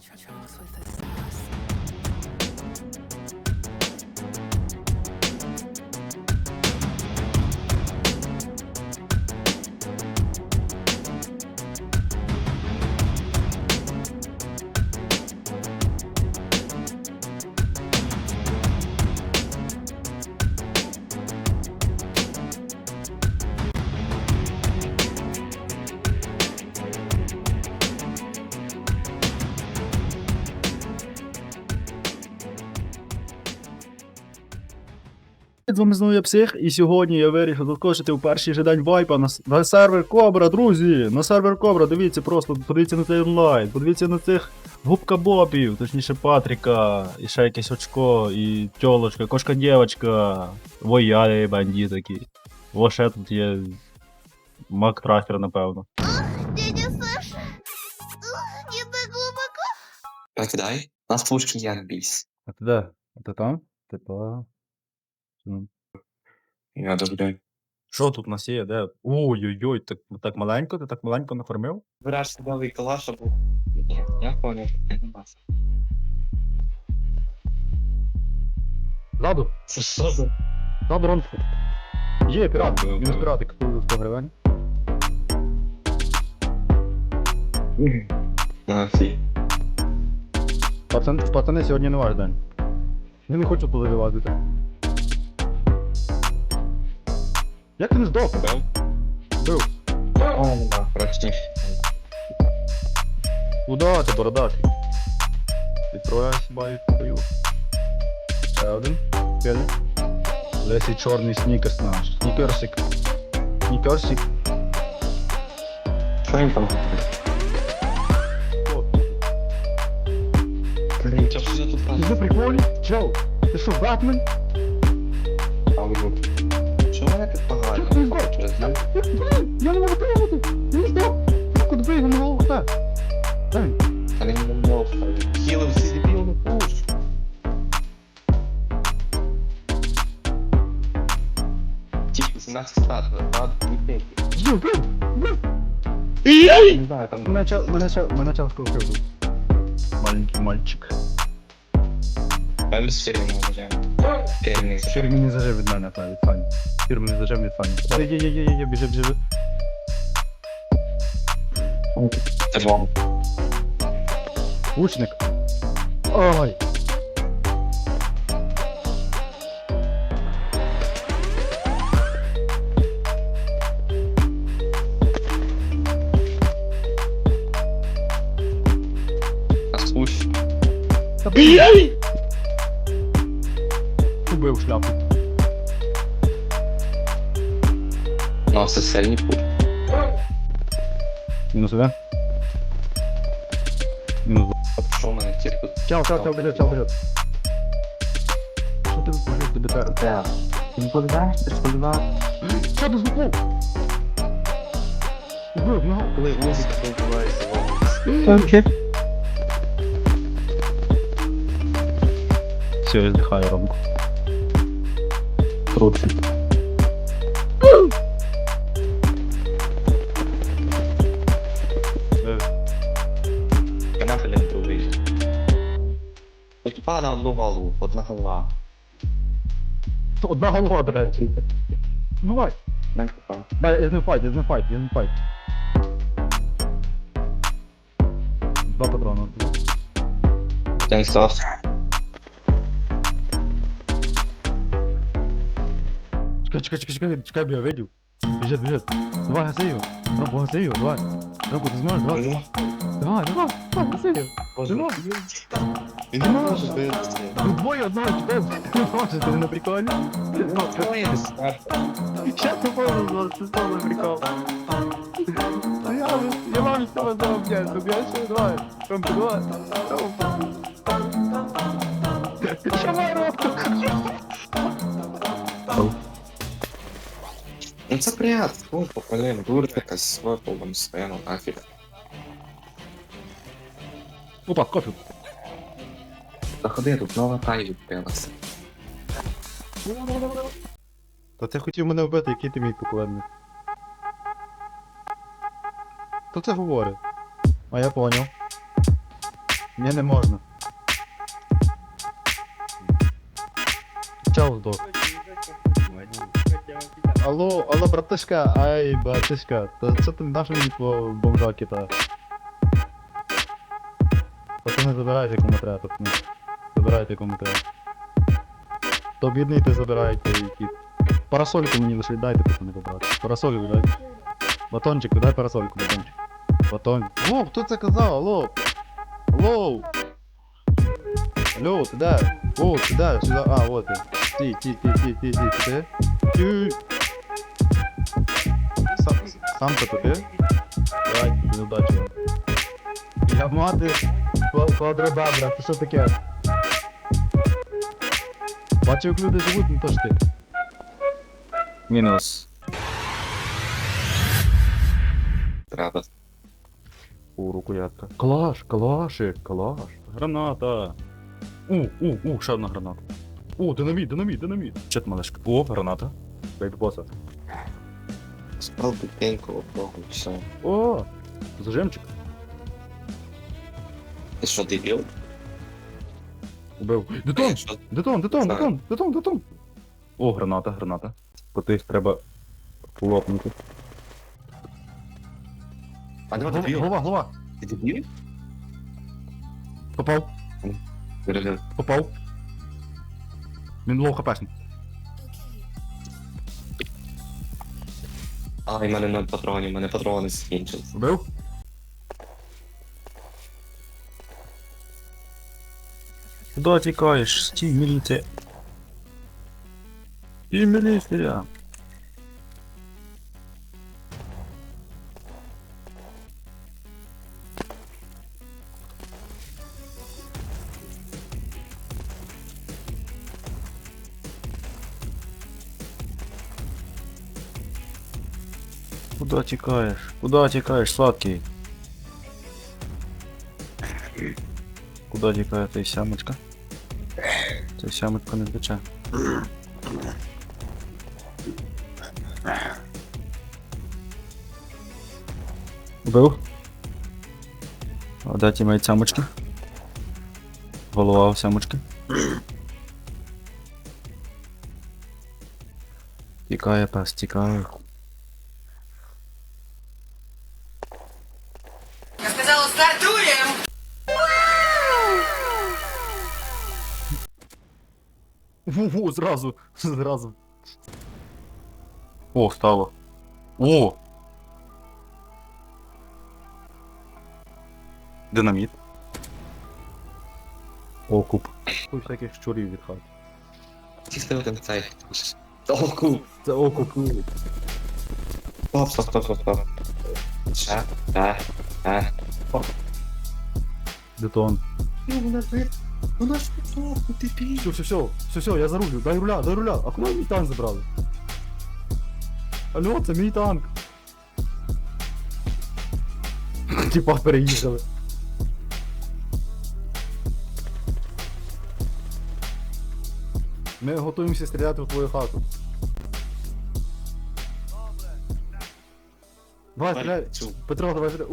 Trunks with a sauce. З вами знову я псих, і сьогодні я вирішив заскочити в перший же день вайпа на, на сервер Кобра, друзі! На сервер Кобра, дивіться просто, подивіться на цей онлайн, подивіться на цих губка Бобів, точніше Патріка, і ще якесь очко, і тьолочка, кошка дівочка, вояли бандит такий. О, ще тут є Мак Трахер, напевно. Дядя Саша, не так глубоко. Прокидай. Нас пушки я не. А ти де? А ти там? Типа. Ну. Я добре. Що тут у нас є? Де? Ой-ой-ой, так, так маленько, ти так маленько нафармив? Береш новий калаш або... Ні, я понял. Ззаду, Це що за... ззаду ронку. Є пірат, Добре, мінус піратик, 100 гривень. На. Пацан, пацани, сьогодні не ваш день. Я не хочу туди вилазити. Як ти не здох? Бив? Бив. О, нема, прочні. Куда ти, бородатий? Відправляйся, баю, твою. Ще один. П'ятий. Лесі чорний снікерс наш. Снікерсик. Снікерсик. Що він там? Блін, що ж тут Ти прикольний? Чел, ти що, Батмен? там був? Що Блін, я не можу пригати. Я не здох. Куди бий, на голову так. Дай. Та він не мов. Хіли всі дебіли на пуш. Тільки 17 стат, рад, ніки. Йо, бив, бив. Не знаю, там... Мене чел, мене чел, мене чел сколотив тут. Маленький мальчик. Певно, з фірмі вважаю. Фірмі. Фірміний зажив від мене, та, від Фані. Фірміний зажив від Фані. Є, є, є, є, є, біжи, біжи. Це вам. Лучник. Ой. А слуш. Та блін. Убив шляпу. Ну, це сильний пуш. Мінус один. Мінус два. Що в мене ті тут? Чел, чел, чел, біжи, чел, біжи. Що ти випожив, тобі? Так. Ти не подиваєш? Ти ж? Що ти звукнув? Убив, ну. Коли музика відбувається. Окей. Все, я здихаю ромку. От пана одну голову, одна голова. Одна голова, до речі. Ну давай. Не. Дай, я не файт, я не файт, я не файт. Два патрона. Один став. Чекай, чекай, чекай, чекай, чекай, бля, видів. Біжить, біжить. Давай, гаси його. Ромко, гаси його, давай. Ромко, ти зможеш, давай. Давай, давай, давай, гаси його. Боже, Давай. він не може битися. Ну двоє одного чекай. Не можеш, ти не на приколі. Щас не можу, це стало прикол. Ну я, я вам що вас заробляю, доб'єш, давай. Ромко, давай. Що має Ромко? Ну це приятно, ну, блин, дурка якась випалом стояла нафіг. Опа, кофе. Заходи, тут нова тай відбилася. Та ти хотів мене вбити, який ти мій покладник. Та це говорить. А я поняв. Ні, не можна. Чел здох. Алло, алло, братишка, ай, братишка, та що ти наш мені по бомжа кита? Пацани, забирайте кому треба, пацани. Забирайте кому треба. То бідний ти забирайте і кіт. Парасольку мені лише дайте, пацани, побрати. Парасольку дай. Батончик, дай парасольку, батончик. Батон. О, хто це казав? Алло! Алло! Алло, ти де? О, ти де? Сюди. А, вот ти. Ті, ті, ті, ті, ті, ті, ти. Ті. Сам, то ти? Давай, неудачі вам. Я мати квадребабра, це що таке? Бачу, як люди живуть, не то ж ти. Мінус. Треба. У, рукоятка. Калаш, калашик, калаш. Граната. У, у, у, ще одна граната. О, динаміт, динаміт, динаміт. Чет малешка. О, граната. Бейбі боса. Спал пеньку округу, все. О, зажимчик. Ти що, дебіл? Убив. Детон, Що? детон, детон, Знаю. детон, детон, детон. О, граната, граната. По тих треба лопнути. А давай Голова, дебіл. голова, голова. Ти дебіл? Попав, Перелен. попав. Він лоу хпшний. А, і в мене ноль патронів, у мене патрони скінчились. Убив? Куда тікаєш? Стій, міліція. Стій, міліція. Куда тікаєш? Куда тікаєш, сладкий? Куда тікає той сямочка? Той сямочка не втече. Убив? А де ті мають сямочки? Голова у сямочки. Тікає пес, тікає. Я стартуем! Во-во, зразу, зразу. О, стало. О! Динаміт. Окуп. Ой, всяких щурів від хати. Чисто цей. Толку. Це окуп. Стоп, стоп, стоп, стоп, стоп. Е, е. Детон. Вона ж Вона ж толку, дебіл. Все, все, все, все, все, я за рулю, дай руля, дай руля. А куди мій танк забрали? Алло, це мій танк. Типа переїхали. Ми готуємося стріляти в твою хату. Давай, стріляй. Петро, давай стріляй.